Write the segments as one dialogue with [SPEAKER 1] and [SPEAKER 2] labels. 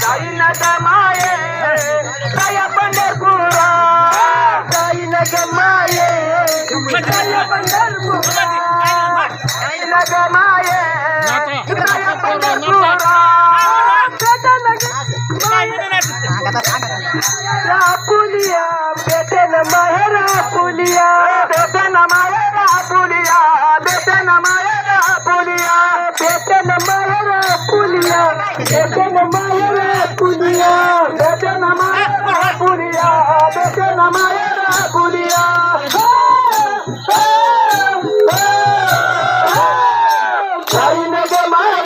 [SPEAKER 1] Dai na dama पुलिया बेटन माहेरा पुलिया पुलिया बेटन माहेरा पुलिया जाईन गे माये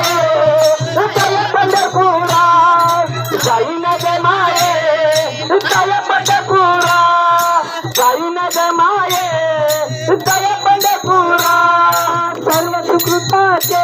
[SPEAKER 1] जय पंढरपुरा। जाईन गे माये जय पंढरपुरा। जाईन गे माये जय पंढरपुरा। सर्व फळ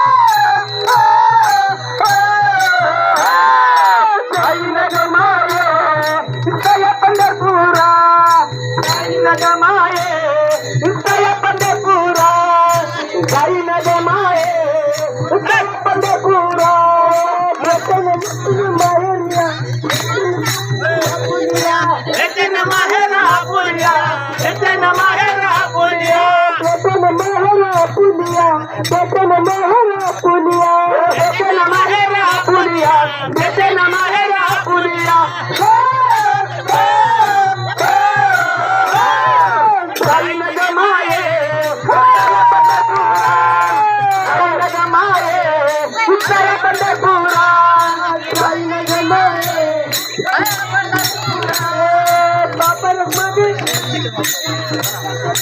[SPEAKER 1] जाईन ग माये जय पंढरपुरा जाईन ग माये जय रतन माहेरिया। पुलिया, रतन माहेरा पुलिया। रतन माहेरा पुलिया, रतन पुलिया।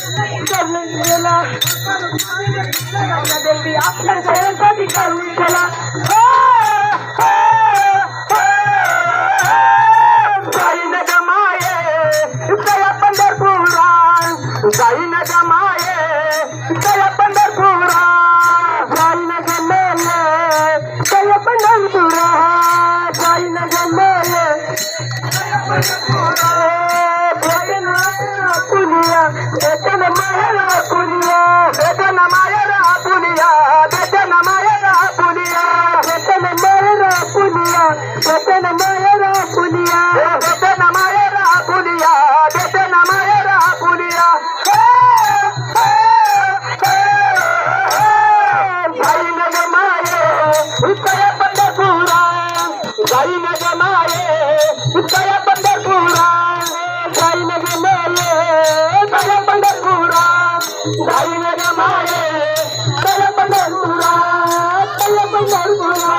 [SPEAKER 1] गेला देवी आपल्या सगळ्यांसाठी काढून गेला काही न जमाये त्या पंढरपुरात काही न जमाये त्या पंढरपुरात काही न जमले त्या पंढरपुरात गाई माझ्या माये उतया पंढरपुरा गाई माझ्या माये उतया पंढरपुरा गाई माझ्या माये उतया पंढरपुरा उतया पंढरपुरा